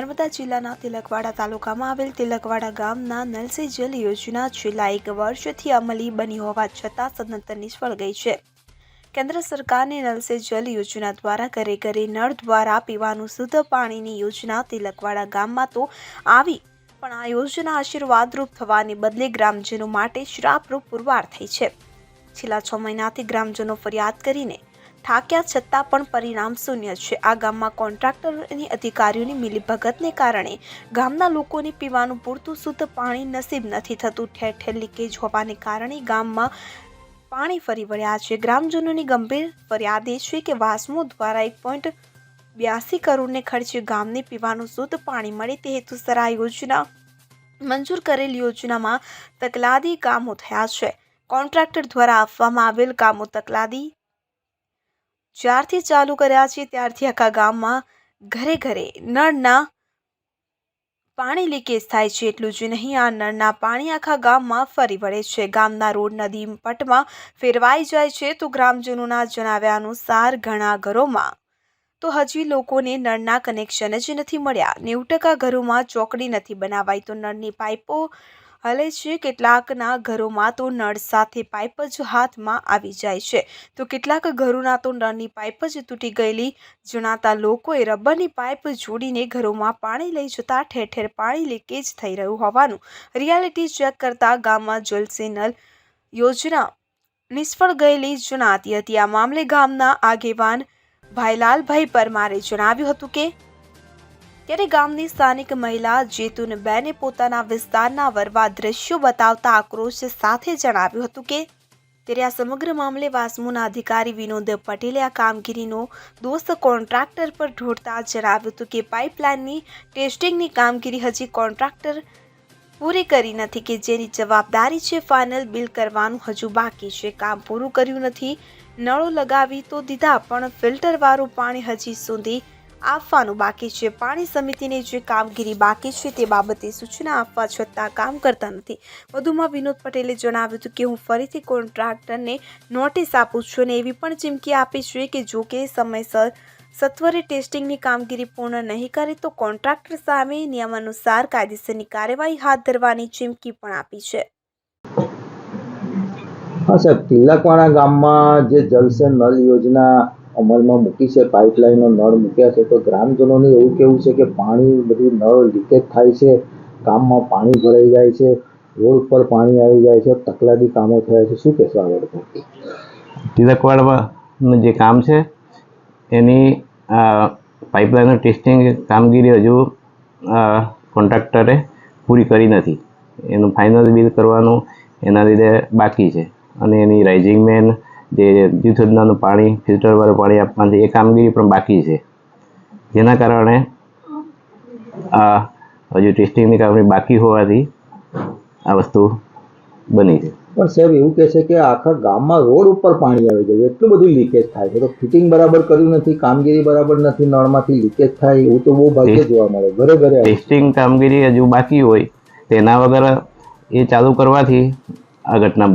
નર્મદા જિલ્લાના તિલકવાડા તાલુકામાં આવેલ તિલકવાડા ગામના નલસી જલ યોજના છેલ્લા એક વર્ષથી અમલી બની હોવા છતાં સદંતર નિષ્ફળ ગઈ છે. કેન્દ્ર સરકારની નલસે જલ યોજના દ્વારા ઘરે ઘરે નળ દ્વારા પીવાનું શુદ્ધ પાણીની યોજના તિલકવાડા ગામમાં તો આવી, પણ આ યોજના આશીર્વાદરૂપ થવાને બદલે ગ્રામજનો માટે શ્રાપરૂપ પુરવાર થઈ છે. છેલ્લા છ મહિનાથી ગ્રામજનો ફરિયાદ કરીને થાક્યા છતાં પણ પરિણામ શૂન્ય છે. આ ગામમાં કોન્ટ્રાક્ટર અને અધિકારીઓની મિલીભગતને કારણે ગામના લોકોને પીવાનું પૂરતું શુદ્ધ પાણી નસીબ નથી થતું. ઠેર ઠેર લીકેજ હોવાને કારણે ગામમાં પાણી ફરી વળ્યા છે. ગ્રામજનોની ગંભીર ફરિયાદ એ છે કે વાસ્મો દ્વારા એક પોઈન્ટ બ્યાસી કરોડને ખર્ચે ગામને પીવાનું શુદ્ધ પાણી મળે તે હેતુસર આ યોજના મંજૂર કરેલ યોજનામાં તકલાદી કામો થયા છે. કોન્ટ્રાક્ટર દ્વારા આપવામાં આવેલ કામો તકલાદી જ્યારથી ચાલુ કર્યા છે, ત્યારથી આખા ગામમાં ઘરે ઘરે નળના પાણી લીકેજ થાય છે, એટલું જ નહીં, આ નળના પાણી આખા ગામમાં ફરી વળે છે. ગામના રોડ નદી પટમાં ફેરવાઈ જાય છે તો ગ્રામજનોના જણાવ્યા અનુસાર ઘણા ઘરોમાં તો હજી લોકોને નળના કનેક્શન જ નથી મળ્યા. નેવું ટકા ઘરોમાં ચોકડી નથી બનાવાઈ તો નળની પાઇપો હલે છે કેટલાકના ઘરોમાં તો નળ સાથે પાઇપ જ હાથમાં આવી જાય છે. તો કેટલાક ઘરોના તો નળની પાઇપ જ તૂટી ગયેલી. જણાતા લોકોએ રબરની પાઇપ જોડીને ઘરોમાં પાણી લઈ જતા ઠેર ઠેર પાણી લીકેજ થઈ રહ્યું હોવાનું રિયાલિટી ચેક કરતા ગામમાં જલસે નલ યોજના નિષ્ફળ ગયેલી જણાતી હતી. આ મામલે ગામના આગેવાન ભાઈલાલભાઈ પરમારે જણાવ્યું હતું કે ત્યારે ગામની સ્થાનિક મહિલા જેતુનબેને પોતાના વિસ્તારના વરવા દ્રશ્યો બતાવતા આક્રોશ સાથે જણાવ્યું હતું કે, ત્યારે આ સમગ્ર મામલે વાસ્મોના અધિકારી વિનોદ પટેલે આ કામગીરીનો દોસ્ત કોન્ટ્રાક્ટર પર ઢોળતા જણાવ્યું હતું કે, પાઇપલાઇનની ટેસ્ટિંગની કામગીરી હજી કોન્ટ્રાક્ટર પૂરી કરી નથી કે જેની જવાબદારી છે ફાઇનલ બિલ કરવાનું હજુ બાકી છે. કામ પૂરું કર્યું નથી, નળો લગાવી તો દીધા પણ ફિલ્ટરવાળું પાણી હજી સુધી આપવાનું બાકી છે. પાણી સમિતિને જે કામગીરી બાકી છે તે બાબતે સૂચના આપવા છતાં કામ કરતા નથી. વધુમાં વિનોદ પટેલે જણાવ્યું હતું કે હું ફરીથી કોન્ટ્રાક્ટરને નોટિસ આપું છું અને એવી પણ ચીમકી આપી છે કે જો કે સમયસર સત્વરે ટેસ્ટિંગની કામગીરી પૂર્ણ નહીં કરે તો કોન્ટ્રાક્ટર સામે નિયમાનુસાર કાયદેસરની કાર્યવાહી હાથ ધરવાની ચીમકી પણ આપી છે. હા સાહેબ, તિલકવાડા ગામમાં જે જલસે નલ યોજના અમલમાં મૂકી છે, પાઇપલાઇનનો નળ મૂક્યા છે, તો ગ્રામજનોને એવું કેવું છે કે પાણી, બધું નળ લીકેજ થાય છે, કામમાં પાણી ભરાઈ જાય છે, રોડ પર પાણી આવી જાય છે, તકલાદી કામો થયા છે. શું કહેશો આગળ તિલકવાડમાં જે કામ છે, એની પાઇપલાઇનનું ટેસ્ટિંગ કામગીરી હજુ કોન્ટ્રાક્ટરે પૂરી કરી નથી. એનું ફાઇનલ બિલ કરવાનું એના લીધે બાકી છે. અને એની રાઇઝિંગ મેન જે જીવસદનાનું પાણી ફિલ્ટરવાળું પાણી આપવાની એ કામગીરી પણ બાકી છે. જેના કારણે આ હજુ ટેસ્ટિંગની કામગીરી બાકી હોવાથી આ વસ્તુ બની છે. પણ સાહેબ એવું કહે છે કે આખા ગામમાં રોડ ઉપર પાણી આવી જાય છે. એટલું બધું લીકેજ થાય છે. તો ફિટિંગ બરાબર કર્યું નથી કામગીરી બરાબર નથી નળમાંથી લીકેજ થાય એવું તો બહુ ભાગ્ય જોવા મળે. ઘરે ઘરે ટેસ્ટિંગ કામગીરી હજુ બાકી હોય તેના વગર એ ચાલુ કરવાથી આ ઘટના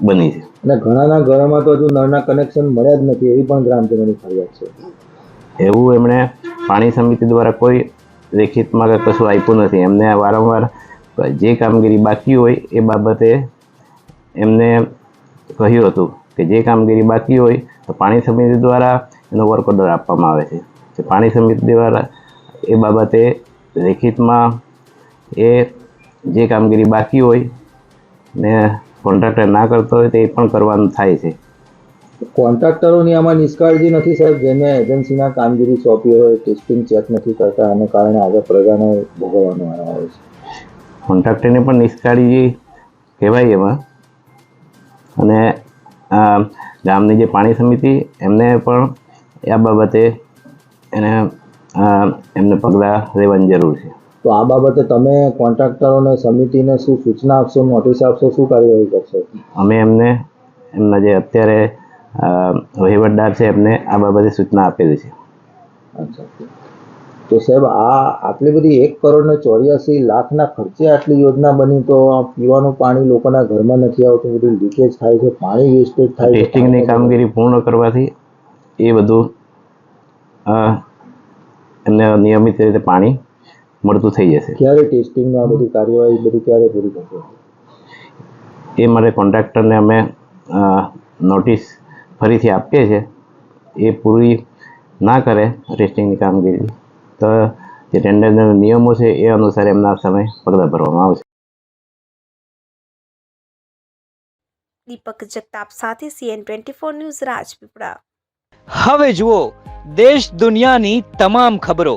બની છે. અને ઘણાના ઘરોમાં તો હજુ નળના કનેક્શન મળ્યા જ નથી, એવી પણ ગ્રામજનોની ફરિયાદ છે. એવું એમણે પાણી સમિતિ દ્વારા કોઈ લેખિતમાં કશું આપ્યું નથી. એમને વારંવાર જે કામગીરી બાકી હોય એ બાબતે એમને કહ્યું હતું કે જે કામગીરી બાકી હોય તો પાણી સમિતિ દ્વારા એનો વર્ક ઓર્ડર આપવામાં આવે છે. કે પાણી સમિતિ દ્વારા એ બાબતે લેખિતમાં એ જે કામગીરી બાકી હોય ને કોન્ટ્રાક્ટર ના કરતો હોય તે પણ કરવાનું થાય છે. કોન્ટ્રાક્ટરોની આમાં નિષ્કાળજી નથી સાહેબ જેને એજન્સીના કામગીરી સોંપી હોય ટેસ્ટિંગ ચેક નથી કરતા અને કારણે આગળ પ્રજાને ભોગવવાનો આવે છે. કોન્ટ્રાક્ટરને પણ નિષ્કાળજી કહેવાય એમાં. અને ગામની જે પાણી સમિતિ એમને પણ આ બાબતે એને એમને પગલાં લેવાની જરૂર છે. તો આ બાબતે તમે કોન્ટ્રાક્ટરોને સમિતિને શું સૂચના આપશો નોટિસ આપશો શું કાર્યવાહી કરશો? અમે એમને એમના જે અત્યારે વહીવટદાર છે એમને આ બાબતે સૂચના આપેલી છે. અચ્છા. તો સાહેબ આ આટલી બધી એક કરોડ ને ચોર્યાસી લાખના ખર્ચે આટલી યોજના બની તો પીવાનું પાણી લોકોના ઘરમાં નથી આવતું બધું લીકેજ થાય છે પાણી વેસ્ટેજ થાય છે. ટેસ્ટિંગની કામગીરી પૂર્ણ કરવાથી એ બધું એમને નિયમિત રીતે પાણી મળતું થઈ જશે. ક્યારે ટેસ્ટિંગ આ બધી કાર્યવાહી બધી ક્યારે પૂરી થશે? એ મારે કોન્ટ્રાક્ટરને અમે નોટિસ ફરીથી આપીએ છીએ. એ પૂરી ના કરે ટેસ્ટિંગની કામગીરી. તો જે ટેન્ડરના નિયમો છે એ અનુસાર એમના સમય પગલાં ભરવામાં આવશે. દીપક જગતાપ સાથે CN twenty four news Rajpipla. હવે જુઓ દેશ દુનિયાની તમામ ખબરો.